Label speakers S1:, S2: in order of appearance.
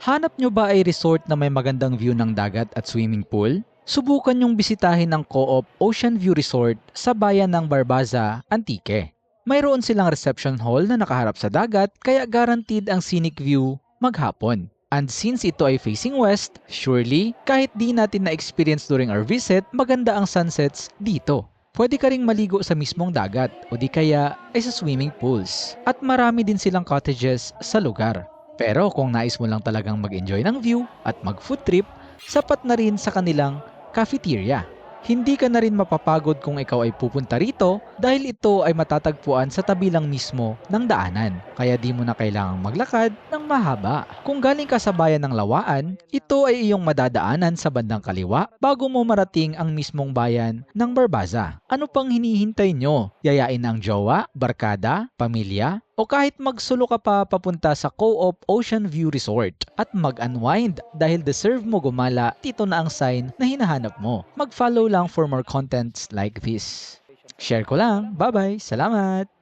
S1: Hanap nyo ba ay resort na may magandang view ng dagat at swimming pool? Subukan nyong bisitahin ang Co-op Ocean View Resort sa bayan ng Barbaza, Antique. Mayroon silang reception hall na nakaharap sa dagat kaya guaranteed ang scenic view maghapon. And since ito ay facing west, surely kahit di natin na-experience during our visit, maganda ang sunsets dito. Pwede ka ring maligo sa mismong dagat o di kaya ay sa swimming pools. At marami din silang cottages sa lugar. Pero kung nais mo lang talagang mag-enjoy ng view at mag-food trip, sapat na rin sa kanilang cafeteria. Hindi ka na rin mapapagod kung ikaw ay pupunta rito dahil ito ay matatagpuan sa tabi lang mismo ng daanan. Kaya di mo na kailangang maglakad ng mahaba. Kung galing ka sa bayan ng Lawaan, ito ay iyong madadaanan sa bandang kaliwa bago mo marating ang mismong bayan ng Barbaza. Ano pang hinihintay nyo? Yayain ang jowa, barkada, pamilya, o kahit magsulo ka pa papunta sa Co-op Ocean View Resort at mag-unwind dahil deserve mo gumala, dito na ang sign na hinahanap mo. Mag-follow lang for more contents like this. Share ko lang. Bye-bye. Salamat!